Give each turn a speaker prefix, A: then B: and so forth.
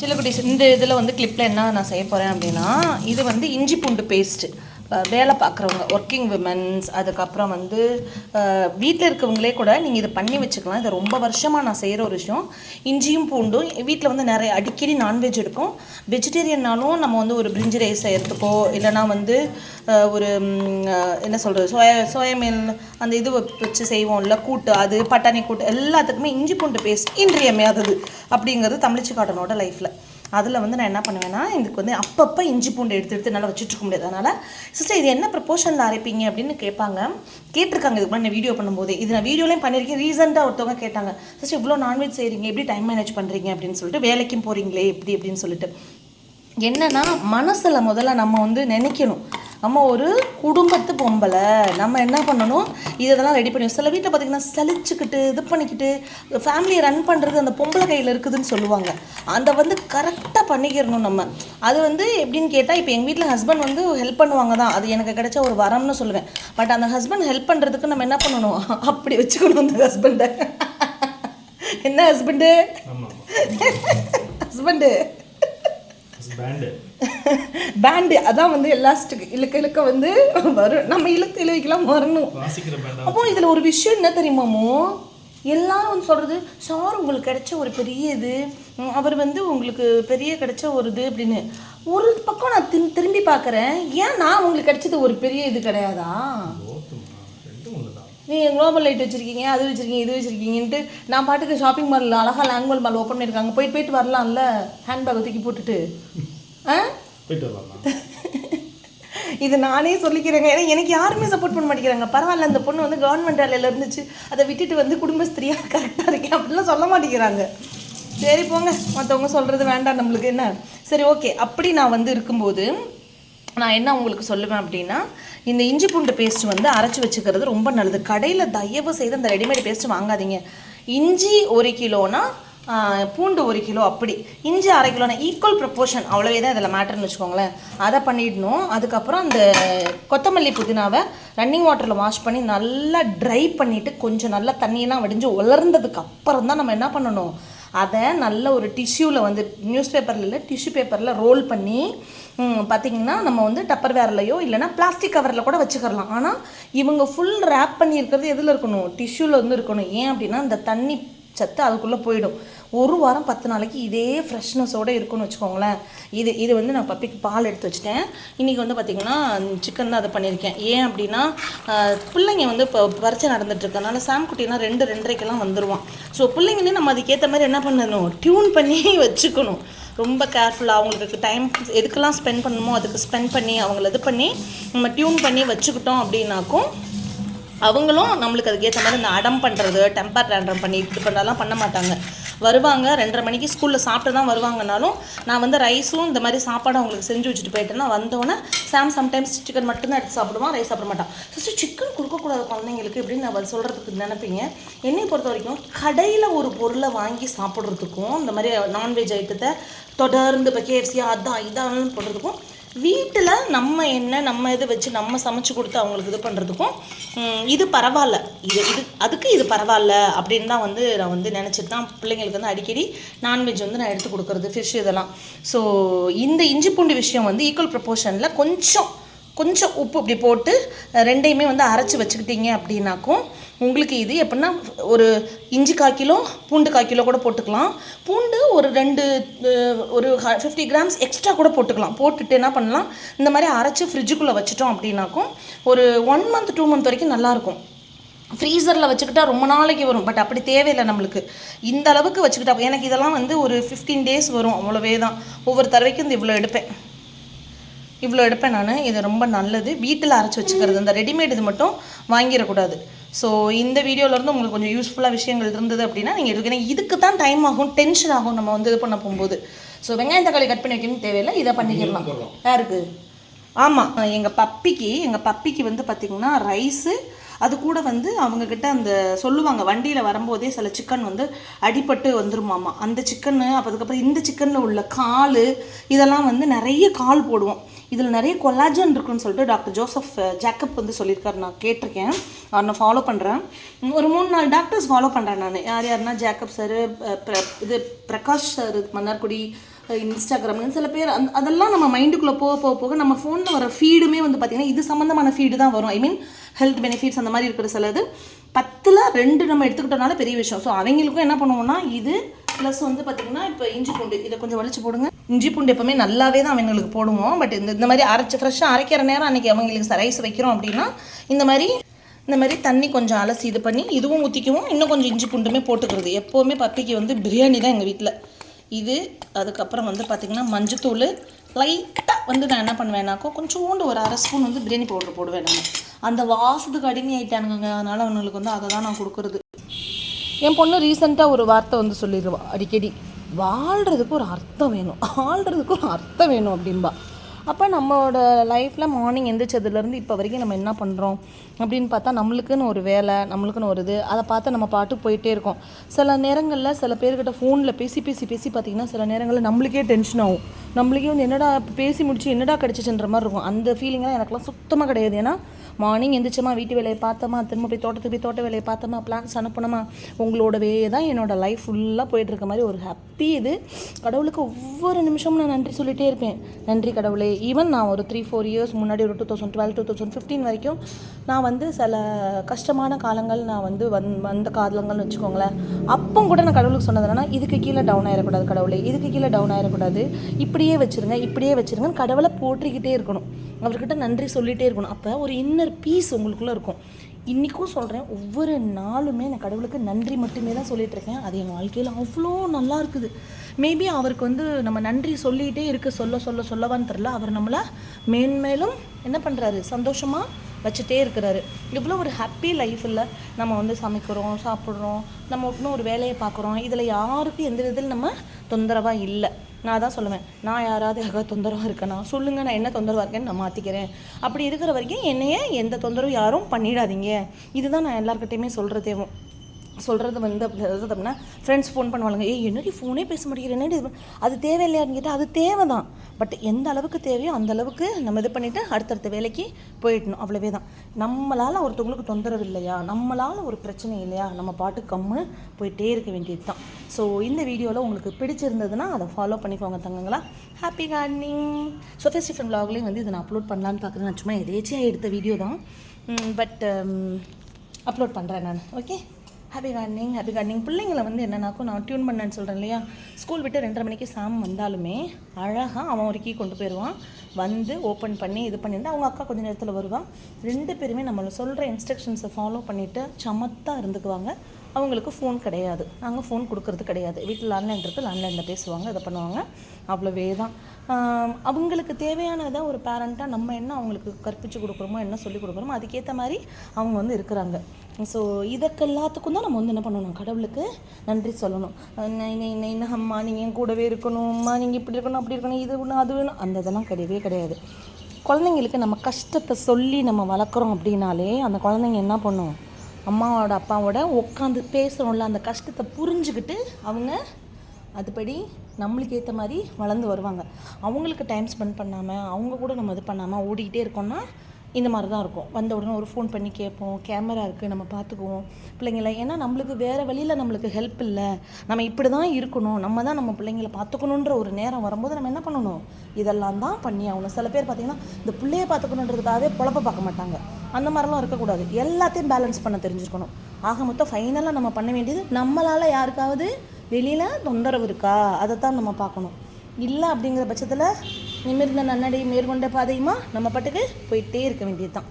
A: சில குட்டீஸ் இந்த இதில் வந்து கிளிப்பில் என்ன நான் செய்ய போகிறேன் அப்படின்னா இது வந்து இஞ்சி பூண்டு பேஸ்ட்டு வேலை பார்க்குறவங்க ஒர்க்கிங் விமன்ஸ் அதுக்கப்புறம் வந்து வீட்டில் இருக்கவங்களே கூட நீங்கள் இதை பண்ணி வச்சுக்கலாம். இது ரொம்ப வருஷமாக நான் செய்கிற ஒரு விஷயம். இஞ்சியும் பூண்டும் வீட்டில் வந்து நிறைய அடிக்கடி நான்வெஜ் இருக்கும் வெஜிடேரியன்னாலும் நம்ம வந்து ஒரு பிரிஞ்சு ரைஸ் செய்கிறதுக்கோ இல்லைனா வந்து ஒரு என்ன சொல்கிறது சோயா சோயாமீல் அந்த இது வச்சு செய்வோம்ல கூட்டு அது பட்டாணி கூட்டு எல்லாத்துக்குமே இஞ்சி பூண்டு பேஸ்ட் இன்றியமையாதது அப்படிங்கிறது தமிழிச்சு காட்டனோட லைஃப்பில் அதில் வந்து நான் என்ன பண்ணுவேன்னா இதுக்கு வந்து அப்பப்போ இஞ்சி பூண்டு எடுத்து எடுத்து என்னால் வச்சுட்ருக்க முடியாது. அதனால் சிஸ்டர் இது என்ன ப்ரப்போர்ஷனில் அரைப்பீங்க அப்படின்னு கேட்பாங்க. கேட்டிருக்காங்க இதுக்கு முன்னாடி நான் வீடியோ பண்ணும்போது. இது நான் வீடியோலையும் பண்ணியிருக்கேன் ரீசெண்டாக ஒருத்தவங்க கேட்டாங்க சிஸ்டர் இவ்வளோ நான்வெஜ் செய்கிறீங்க எப்படி டைம் மேனேஜ் பண்ணுறீங்க அப்படின்னு சொல்லிட்டு வேலைக்கும் போகிறீங்களே எப்படி? அப்படின்னு சொல்லிட்டு. என்னன்னா மனசில் முதல்ல நம்ம வந்து நினைக்கணும். நம்ம ஒரு குடும்பத்து பொம்பளை. நம்ம என்ன பண்ணணும்? இதெல்லாம் ரெடி பண்ணி சில வீட்டில் பார்த்தீங்கன்னா சலிச்சுக்கிட்டு இது பண்ணிக்கிட்டு ஃபேமிலியை ரன் பண்ணுறது அந்த பொம்பளை கையில் இருக்குதுன்னு சொல்லுவாங்க. அந்த வந்து கரெக்டாக பண்ணிக்கிறணும் நம்ம. அது வந்து எப்படின்னு கேட்டால் இப்போ எங்கள் வீட்டில் ஹஸ்பண்ட் வந்து ஹெல்ப் பண்ணுவாங்க தான். அது எனக்கு கிடைச்ச ஒரு வரம்னு சொல்லுவேன். பட் அந்த ஹஸ்பண்ட் ஹெல்ப் பண்ணுறதுக்கு நம்ம என்ன பண்ணணும்? அப்படி வச்சுக்கணும் அந்த ஹஸ்பண்டை என்ன ஹஸ்பண்டு ஹஸ்பண்டு
B: பேண்டு
A: அதான் வந்து எலாஸ்டிக் இழுக்க இழுக்க வந்து வரும். நம்ம இழுத்து இழுக்கலாம் வரணும். அப்போ இதில் ஒரு விஷயம் என்ன தெரியுமாமோ எல்லாரும் வந்து சொல்கிறது சார் உங்களுக்கு கிடைச்ச ஒரு பெரிய இது அவர் வந்து உங்களுக்கு பெரிய கிடைச்ச ஒரு இது அப்படின்னு. ஒரு பக்கம் நான் திரு திரும்பி பார்க்குறேன் ஏன் நான் உங்களுக்கு கிடைச்சது ஒரு பெரிய இது கிடையாதா
B: ஓத்துமா ரெண்டும் ஒன்று தான்
A: நீங்கள் குளோபல் லைட் வச்சுருக்கீங்க அது வச்சுருக்கீங்க இது வச்சுருக்கீங்கன்ட்டு நான் பாட்டுக்கு ஷாப்பிங் மாலில் அழகா லாங்குவல் மால் ஓப்பன் பண்ணியிருக்காங்க. போயிட்டு போயிட்டு வரலாம்ல? ஹேண்ட்பேக் தூக்கி போட்டுட்டு. ஆ?
B: போயிட்டு வரலாம்?
A: இது நானே சொல்லிக்கிறேங்க. ஏன்னா எனக்கு யாருமே சப்போர்ட் பண்ண மாட்டேங்கிறாங்க. பரவாயில்ல அந்த பொண்ணு வந்து கவர்மெண்ட் வேலையில் இருந்துச்சு. அதை விட்டுட்டு வந்து குடும்பஸ்திரியாக கரெக்டாக இருக்கேன் அப்படிலாம் சொல்ல மாட்டேங்கிறாங்க. சரி போங்க. மற்றவங்க சொல்கிறது வேண்டாம் நம்மளுக்கு. என்ன? சரி ஓகே அப்படி நான் வந்து இருக்கும்போது நான் என்ன உங்களுக்கு சொல்லுவேன் அப்படின்னா இந்த இஞ்சி பூண்டு பேஸ்ட் வந்து அரைச்சி வச்சுக்கிறது ரொம்ப நல்லது. கடையில் தயவு செய்து அந்த ரெடிமேட் பேஸ்ட் வாங்காதீங்க. இஞ்சி ஒரு கிலோனா பூண்டு ஒரு கிலோ அப்படி. இஞ்சி அரை கிலோனா ஈக்குவல் ப்ரப்போர்ஷன் அவ்வளவே தான் இதில் மேட்டர்னு வச்சுக்கோங்களேன். அதை பண்ணிடணும். அதுக்கப்புறம் அந்த கொத்தமல்லி புதினாவை ரன்னிங் வாட்டரில் வாஷ் பண்ணி நல்லா ட்ரை பண்ணிவிட்டு கொஞ்சம் நல்லா தண்ணியெல்லாம் வடிஞ்சு உலர்ந்ததுக்கு அப்புறம் தான் நம்ம என்ன பண்ணணும்? அதை நல்ல ஒரு டிஷ்யூவில் வந்து நியூஸ் பேப்பரில் இல்லை டிஷ்யூ பேப்பரில் ரோல் பண்ணி பார்த்தீங்கன்னா நம்ம வந்து டப்பர் வேர்லையோ இல்லைனா பிளாஸ்டிக் கவரில் கூட வச்சுக்கலாம் ஆனால் இவங்க ஃபுல் ரேப் பண்ணியிருக்கிறது எதில் இருக்கணும்? டிஷ்யூவில் வந்து இருக்கணும். ஏன் அப்படின்னா இந்த தண்ணி சத்து அதுக்குள்ளே போயிடும். ஒரு வாரம் பத்து நாளைக்கு இதே ஃப்ரெஷ்னஸோடு இருக்குன்னு வச்சுக்கோங்களேன். இது இது வந்து நான் பப்பிக்கு பால் எடுத்து வச்சுட்டேன். இன்றைக்கி வந்து பார்த்திங்கன்னா சிக்கன் தான் அதை பண்ணியிருக்கேன். ஏன் அப்படின்னா பிள்ளைங்க வந்து இப்போ பரிச்சை நடந்துட்டுருக்கனால இருக்கனால ரெண்டு ரெண்டரைக்கெல்லாம் வந்துடுவான் ஸோ பிள்ளைங்களே நம்ம அதுக்கேற்ற மாதிரி என்ன பண்ணணும்? டியூன் பண்ணி வச்சுக்கணும். ரொம்ப கேர்ஃபுல்லாக அவங்களுக்கு டைம் எதுக்கெல்லாம் ஸ்பெண்ட் பண்ணணுமோ அதுக்கு ஸ்பெண்ட் பண்ணி அவங்கள இது பண்ணி நம்ம டியூன் பண்ணி வச்சுக்கிட்டோம் அப்படின்னாக்கும் அவங்களும் நம்மளுக்கு அதுக்கேற்ற மாதிரி இந்த அடம் பண்ணுறது டெம்பர் டேண்டம் பண்ணி இது பண்ணுறதெல்லாம் பண்ண மாட்டாங்க. வருவாங்க ரெண்டரை மணிக்கு ஸ்கூலில் சாப்பிட்டு தான் வருவாங்கனாலும் நான் வந்து ரைஸும் இந்த மாதிரி சாப்பாடு அவங்களுக்கு செஞ்சு வச்சுட்டு போயிட்டேன்னா வந்தோடனே சாம் சம்டைம்ஸ் சிக்கன் மட்டும்தான் எடுத்து சாப்பிடுவான் ரைஸ் சாப்பிட மாட்டான். சிஸ்டர் சிக்கன் கொடுக்கக்கூடாது குழந்தைங்களுக்கு எப்படின்னு நான் சொல்கிறதுக்கு நினைப்பீங்க. என்னை பொறுத்த வரைக்கும் கடையில் ஒரு பொருளை வாங்கி சாப்பிட்றதுக்கும் இந்த மாதிரி நான்வெஜ் ஐட்டத்தை தொடர்ந்து இப்போ கேஎஃப்சியாக அதான் இதான் போடுறதுக்கும் வீட்டில் நம்ம என்ன நம்ம இதை வச்சு நம்ம சமைச்சு கொடுத்து அவங்களுக்கு இது பண்ணுறதுக்கும் இது பரவாயில்ல. இது இது அதுக்கு இது பரவாயில்ல அப்படின்னு தான் வந்து நான் வந்து நினச்சிட்டு தான் பிள்ளைங்களுக்கு வந்து அடிக்கடி நான்வெஜ் வந்து நான் எடுத்து கொடுக்குறது ஃபிஷ் இதெல்லாம். ஸோ இந்த இஞ்சி பூண்டு விஷயம் வந்து ஈக்குவல் ப்ரப்போர்ஷனில் கொஞ்சம் கொஞ்சம் உப்பு இப்படி போட்டு ரெண்டையுமே வந்து அரைச்சி வச்சுக்கிட்டீங்க அப்படின்னாக்கும் உங்களுக்கு இது எப்படின்னா ஒரு இஞ்சி கால் கிலோ பூண்டு கால் கிலோ கூட போட்டுக்கலாம். பூண்டு ஒரு ரெண்டு ஒரு ஃபிஃப்டி கிராம்ஸ் எக்ஸ்ட்ரா கூட போட்டுக்கலாம். போட்டுட்டு என்ன பண்ணலாம் இந்த மாதிரி அரைச்சி ஃப்ரிட்ஜுக்குள்ளே வச்சுட்டோம் அப்படின்னாக்கும் ஒரு ஒன் மந்த் டூ மந்த் வரைக்கும் நல்லாயிருக்கும். ஃப்ரீசரில் வச்சுக்கிட்டா ரொம்ப நாளைக்கு வரும் பட் அப்படி தேவையில்லை நம்மளுக்கு. இந்த அளவுக்கு வச்சுக்கிட்டா எனக்கு இதெல்லாம் வந்து ஒரு ஃபிஃப்டீன் டேஸ் வரும் அவ்வளோவே தான் ஒவ்வொரு தடவைக்கும் இந்த இவ்வளோ எடுப்பேன். இவ்வளோ எடுப்பேன் நான். இது ரொம்ப நல்லது. வீட்டில் அரைச்சி வச்சுக்கிறது இந்த ரெடிமேட் இது மட்டும் வாங்கிடக்கூடாது. ஸோ இந்த வீடியோலேருந்து உங்களுக்கு கொஞ்சம் யூஸ்ஃபுல்லாக விஷயங்கள் இருந்தது அப்படின்னா நீங்கள் எடுக்கணும். இதுக்கு தான் டைம் ஆகும் டென்ஷன் ஆகும் நம்ம வந்து இது பண்ண போகும்போது. ஸோ வெங்காயம் தக்காளி கட் பண்ணி வைக்கணும்னு தேவையில்லை. இதை பண்ணிக்கலாம். யாருக்கு ஆமாம் எங்கள் பப்பிக்கு எங்கள் பப்பிக்கு வந்து பார்த்திங்கன்னா ரைஸு அது கூட வந்து அவங்கக்கிட்ட அந்த சொல்லுவாங்க வண்டியில் வரும்போதே சில சிக்கன் வந்து அடிபட்டு வந்துருமாமா. அந்த சிக்கன்னு அப்போ அதுக்கப்புறம் இந்த சிக்கனில் உள்ள கால் இதெல்லாம் வந்து நிறைய கால் போடுவோம். இதில் நிறைய கொலாஜன் இருக்குன்னு சொல்லிட்டு டாக்டர் ஜோசப் ஜேக்கப் வந்து சொல்லியிருக்காரு. நான் கேட்டிருக்கேன். அவர் நான் ஃபாலோ பண்ணுறேன் ஒரு மூணு நாலு டாக்டர்ஸ் ஃபாலோ பண்ணுறேன் நான். யார் யாருன்னா ஜேக்கப் சார் இது பிரகாஷ் சார் மன்னார்குடி இன்ஸ்டாகிராம்னு சில பேர் அந் அதெல்லாம் நம்ம மைண்டுக்குள்ளே போக போக போக நம்ம ஃபோனில் வர ஃபீடுமே வந்து பார்த்திங்கன்னா இது சம்மந்தமான ஃபீடு தான் வரும். ஐ மீன் ஹெல்த் பெனிஃபிட்ஸ் அந்த மாதிரி இருக்கிற சிலது பத்தில் ரெண்டு நம்ம எடுத்துக்கிட்டோம்னால பெரிய விஷயம். ஸோ அவங்களுக்கும் என்ன பண்ணுவோம்னா இது ப்ளஸ் வந்து பார்த்திங்கன்னா இப்போ இஞ்சி பூண்டு இதை கொஞ்சம் வலிச்சு போடுங்க. இஞ்சி பூண்டு எப்பவுமே நல்லாவே தான் அவங்களுக்கு போடுவோம். பட் இந்த இந்த மாதிரி அரைச்சி ஃப்ரெஷ்ஷாக அரைக்கிற நேரம் அன்றைக்கி அவங்களுக்கு ரைஸ் வைக்கிறோம் அப்படின்னா இந்த மாதிரி இந்த மாதிரி தண்ணி கொஞ்சம் அலசி இது பண்ணி இதுவும் ஊற்றிக்குவோம் இன்னும் கொஞ்சம் இஞ்சி பூண்டுமே போட்டுக்கிறது. எப்போவுமே பத்திக்கு வந்து பிரியாணி தான் எங்கள் வீட்டில் இது அதுக்கப்புறம் வந்து பார்த்திங்கன்னா மஞ்சத்தூள். லைட்டாக வந்து நான் என்ன பண்ணுவேன்னாக்கோ கொஞ்சோண்டு ஒரு அரை ஸ்பூன் வந்து பிரியாணி பவுடர் போடுவேன் நான். அந்த வாசத்துக்கு அடிமை அதனால் அவங்களுக்கு வந்து அதை தான் நான் கொடுக்குறது. என் பொண்ணு ரீசெண்டாக ஒரு வார்த்தை வந்து சொல்லிடுவா அடிக்கடி. வாழ்கிறதுக்கு ஒரு அர்த்தம் வேணும். ஆள்றதுக்கு ஒரு அர்த்தம் வேணும் அப்படின்பா அப்போ நம்மளோட லைஃப்பில் மார்னிங் எந்திரிச்சதுலேருந்து இப்போ வரைக்கும் நம்ம என்ன பண்ணுறோம் அப்படின்னு பார்த்தா நம்மளுக்குன்னு ஒரு வேலை நம்மளுக்குன்னு ஒரு இது அதை பார்த்து நம்ம பாட்டு போயிட்டே இருக்கோம். சில நேரங்களில் சில பேர்கிட்ட ஃபோனில் பேசி பேசி பேசி பார்த்திங்கன்னா சில நேரங்களில் நம்மளுக்கே டென்ஷன் ஆகும். நம்மளுக்கே வந்து என்னடா பேசி முடிச்சு என்னடா கிடச்சிச்சுன்ற மாதிரி இருக்கும். அந்த ஃபீலிங்லாம் எனக்குலாம் சுத்தமாக கிடையாது. ஏன்னா மார்னிங் எந்திரிச்சோமா வீட்டு வேலையை பார்த்தோமா திரும்ப போய் தோட்டத்துக்கு போய் தோட்ட வேலையை பார்த்தோமா பிளான்ஸ் அனுப்பணுமா உங்களோடவே தான் என்னோட லைஃப் ஃபுல்லாக போயிட்டு இருக்க மாதிரி ஒரு ஹாப்பி இது. கடவுளுக்கு ஒவ்வொரு நிமிஷமும் நான் நன்றி சொல்லிகிட்டே இருப்பேன். நன்றி கடவுளே ஈவன் நான் ஒரு த்ரீ ஃபோர் இயர்ஸ் முன்னாடி ஒரு two thousand twelve two thousand fifteen வரைக்கும் நான் வந்து சில கஷ்டமான காலங்கள் நான் வந்து வந் வந்த காலங்கள்னு வச்சுக்கோங்களேன். அப்போ கூட நான் கடவுளுக்கு சொன்னது இதுக்கு கீழே டவுன் ஆகிடக்கூடாது கடவுளே இதுக்கு கீழே டவுன் ஆகிடக்கூடாது இப்படியே வச்சுருங்க இப்படியே வச்சுருங்க கடவுளை போற்றிக்கிட்டே இருக்கணும். அவர்கிட்ட நன்றி சொல்லிகிட்டே இருக்கணும். அப்போ ஒரு இன்னர் பீஸ் உங்களுக்குள்ளே இருக்கும். இன்றைக்கும் சொல்கிறேன் ஒவ்வொரு நாளுமே நான் கடவுளுக்கு நன்றி மட்டுமே தான் சொல்லிகிட்ருக்கேன் இருக்கேன். அது என் வாழ்க்கையில் அவ்வளோ நல்லா இருக்குது. மேபி அவருக்கு வந்து நம்ம நன்றி சொல்லிகிட்டே இருக்க சொல்ல சொல்ல சொல்லவான்னு தெரில அவர் நம்மளை மேன்மேலும் என்ன பண்ணுறாரு சந்தோஷமாக வச்சுட்டே இருக்கிறாரு. இவ்வளோ ஒரு ஹாப்பி லைஃப்பில் நம்ம வந்து சமைக்கிறோம் சாப்பிட்றோம். நம்ம இன்னும் ஒரு வேலையை பார்க்குறோம். இதில் யாருக்கும் எந்த விதத்தில் நம்ம தொந்தரவாக இல்லை. நான் தான் சொல்லுவேன். நான் யாராவது யாராவது தொந்தரவாக இருக்கேனா சொல்லுங்கள் நான் என்ன தொந்தரவாக இருக்கேன்னு நான் மாற்றிக்கிறேன் அப்படி இருக்கிற வரைக்கும் என்னையே எந்த தொந்தரவும் யாரும் பண்ணிடாதீங்க. இதுதான் நான் எல்லாருக்கிட்டையுமே சொல்கிறதேவும் சொல்கிறது வந்து அப்படி அதாவது அப்படின்னா ஃப்ரெண்ட்ஸ் ஃபோன் பண்ணுவாங்க ஏய் என்னடி ஃபோனே பேச மாட்டேங்கிற? என்னடி அது தேவையில்லையான்னு கேட்டால் அது தேவை தான் பட் எந்த அளவுக்கு தேவையோ அந்த அளவுக்கு நம்ம இது பண்ணிவிட்டு அடுத்தடுத்த வேலைக்கு போயிடணும். அவ்வளவே தான் நம்மளால் ஒருத்தவங்களுக்கு தொந்தரவு இல்லையா? நம்மளால் ஒரு பிரச்சனை இல்லையா? நம்ம பாட்டு கம்முன்னு போயிட்டே இருக்க வேண்டியது தான் ஸோ இந்த வீடியோவில் உங்களுக்கு பிடிச்சிருந்ததுன்னா அதை ஃபாலோ பண்ணிக்கோங்க தங்கங்களா. ஹாப்பி கார்டனிங் ஸோ ஃபெஸ்டிவல் vlogலையும் வந்து இதை நான் அப்லோட் பண்ணலான்னு பார்க்குறேன். நான் சும்மா எதேச்சியாக எடுத்த வீடியோ தான். பட் அப்லோட் um, பண்ணுறேன் நான். Okay happy gardening happy gardening பிள்ளைங்களை வந்து என்னன்னாக்கும் நான் டியூன் பண்ணேன்னு சொல்கிறேன் இல்லையா? ஸ்கூல் விட்டு ரெண்டரை மணிக்கு சாம் வந்தாலுமே அழகாக அவன் ஒரு கீ கொண்டு போயிடுவான். வந்து ஓப்பன் பண்ணி இது பண்ணிட்டு அவங்க அக்கா கொஞ்சம் நேரத்தில் வருவான். ரெண்டு பேருமே நம்மளை சொல்கிற இன்ஸ்ட்ரக்ஷன்ஸை ஃபாலோ பண்ணிவிட்டு சமத்தாக இருந்துக்குவாங்க. அவங்களுக்கு ஃபோன் கிடையாது. நாங்கள் ஃபோன் கொடுக்கறது கிடையாது. வீட்டில் லேண்ட்லைன் இருக்குது லேண்ட்லைனில் பேசுவாங்க இதை பண்ணுவாங்க. அவ்வளோவே தான் அவங்களுக்கு தேவையானதை ஒரு பேரண்ட்டாக நம்ம என்ன அவங்களுக்கு கற்பித்து கொடுக்குறோமோ என்ன சொல்லி கொடுக்குறோமோ அதுக்கேற்ற மாதிரி அவங்க வந்து இருக்கிறாங்க. ஸோ இதற்கெல்லாத்துக்கும் தான் நம்ம வந்து என்ன பண்ணணும்? கடவுளுக்கு நன்றி சொல்லணும். என்ன அம்மா நீங்கள் என் கூடவே இருக்கணும். அம்மா நீங்கள் இப்படி இருக்கணும் அப்படி இருக்கணும் இது ஒன்று அது வேணும் அந்த இதெல்லாம் கிடையவே கிடையாது. குழந்தைங்களுக்கு நம்ம கஷ்டத்தை சொல்லி நம்ம வளர்க்குறோம் அப்படின்னாலே அந்த குழந்தைங்க என்ன பண்ணும்? அம்மாவோட அப்பாவோட உட்காந்து பேசுகிறோம்ல அந்த கஷ்டத்தை புரிஞ்சுக்கிட்டு அவங்க அதுபடி நம்மளுக்கு ஏற்ற மாதிரி வளர்ந்து வருவாங்க. அவங்களுக்கு டைம் ஸ்பெண்ட் பண்ணாமல் அவங்க கூட நம்ம இது பண்ணாமல் ஓடிக்கிட்டே இருக்கோம்னா இந்த மாதிரி தான் இருக்கும். வந்த உடனே ஒரு ஃபோன் பண்ணி கேட்போம். கேமரா இருக்குது நம்ம பார்த்துக்குவோம். பிள்ளைங்கள ஏன்னா நம்மளுக்கு வேறு வழியில் நம்மளுக்கு ஹெல்ப் இல்லை. நம்ம இப்படி தான் இருக்கணும். நம்ம தான் நம்ம பிள்ளைங்கள பார்த்துக்கணுன்ற ஒரு நேரம் வரும்போது நம்ம என்ன பண்ணணும்? இதெல்லாம் தான் பண்ணி ஆகணும். சில பேர் பார்த்திங்கன்னா இந்த பிள்ளையை பார்த்துக்கணுன்றதுக்காகவே பொழப்ப பார்க்க மாட்டாங்க. அந்த மாதிரிலாம் இருக்கக்கூடாது. எல்லாத்தையும் பேலன்ஸ் பண்ண தெரிஞ்சுக்கணும். ஆக மொத்தம் ஃபைனலாக நம்ம பண்ண வேண்டியது நம்மளால் யாருக்காவது வெளியில் தொந்தரவு இருக்கா? அதை தான் நம்ம பார்க்கணும். இல்லை அப்படிங்கிற பட்சத்தில் நிமிர்ந்த நன்னடை மேற்கொண்ட பாதையுமா? நம்ம பாட்டுக்கு போயிட்டே இருக்க வேண்டியது தான்